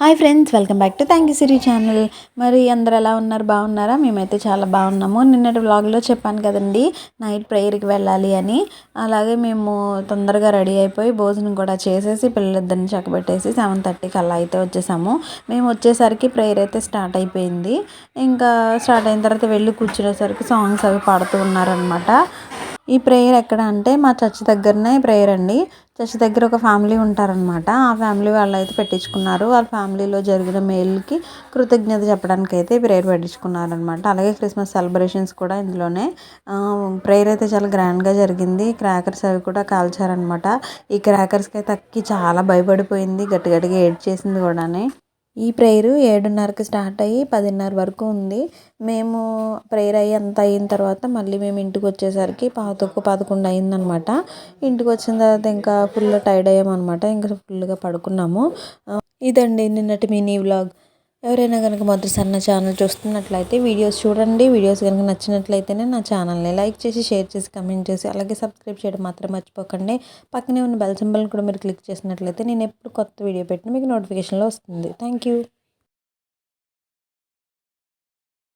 Hi friends welcome back to thank you Siri channel. మరి అందరు ఎలా ఉన్నారు? బాగున్నారా? మేమైతే చాలా బాగున్నాము. నిన్నటి వ్లాగ్లో చెప్పాను కదండి నైట్ ప్రేయర్కి వెళ్ళాలి అని. అలాగే మేము తొందరగా రెడీ అయిపోయి భోజనం కూడా చేసేసి పిల్లలిద్దరిని చక్కబెట్టేసి సెవెన్ థర్టీకి అలా అయితే వచ్చేసాము. మేము వచ్చేసరికి ప్రేయర్ అయితే స్టార్ట్ అయిపోయింది. ఇంకా స్టార్ట్ అయిన తర్వాత వెళ్ళి కూర్చునేసరికి సాంగ్స్ అవి పాడుతూ ఉన్నారనమాట ఈ ప్రేయర్ ఎక్కడ అంటే మా చర్చ్ దగ్గరనే ప్రేయర్ అండి. చర్చ్ దగ్గర ఒక ఫ్యామిలీ ఉంటారనమాట ఆ ఫ్యామిలీ వాళ్ళు అయితే పెట్టించుకున్నారు. వాళ్ళ ఫ్యామిలీలో జరిగిన మేల్కి కృతజ్ఞత చెప్పడానికి అయితే ప్రేయర్ పెట్టించుకున్నారనమాట అలాగే క్రిస్మస్ సెలబ్రేషన్స్ కూడా ఇందులోనే. ప్రేయర్ అయితే చాలా గ్రాండ్గా జరిగింది. క్రాకర్స్ అవి కూడా కాల్చారనమాట ఈ క్రాకర్స్కి అయితే అక్కి చాలా భయపడిపోయింది. గట్టి గట్టిగా ఏడ్ చేసింది కూడానే. ఈ ప్రేయరు ఏడున్నరకి స్టార్ట్ అయ్యి పదిన్నర వరకు ఉంది. మేము ప్రేయర్ అయ్యి అంత అయిన తర్వాత మళ్ళీ మేము ఇంటికి వచ్చేసరికి పాతకు పదకొండు అయిందనమాట. ఇంటికి వచ్చిన తర్వాత ఇంకా ఫుల్ టైర్డ్ అయ్యామన్నమాట ఇంకా ఫుల్గా పడుకున్నాము. ఇదండి నిన్నటి మినీ వ్లాగ్. ఎవరైనా కనుక మొదటిసారి నా ఛానల్ చూస్తున్నట్లయితే వీడియోస్ చూడండి. వీడియోస్ కనుక నచ్చినట్లయితేనే నా ఛానల్ని లైక్ చేసి షేర్ చేసి కమెంట్ చేసి అలాగే సబ్స్క్రైబ్ చేయడం మాత్రం మర్చిపోకండి. పక్కనే ఉన్న బెల్ సింబల్ కూడా మీరు క్లిక్ చేసినట్లయితే నేను ఎప్పుడు కొత్త వీడియో పెట్టినా మీకు నోటిఫికేషన్లో వస్తుంది. Thank you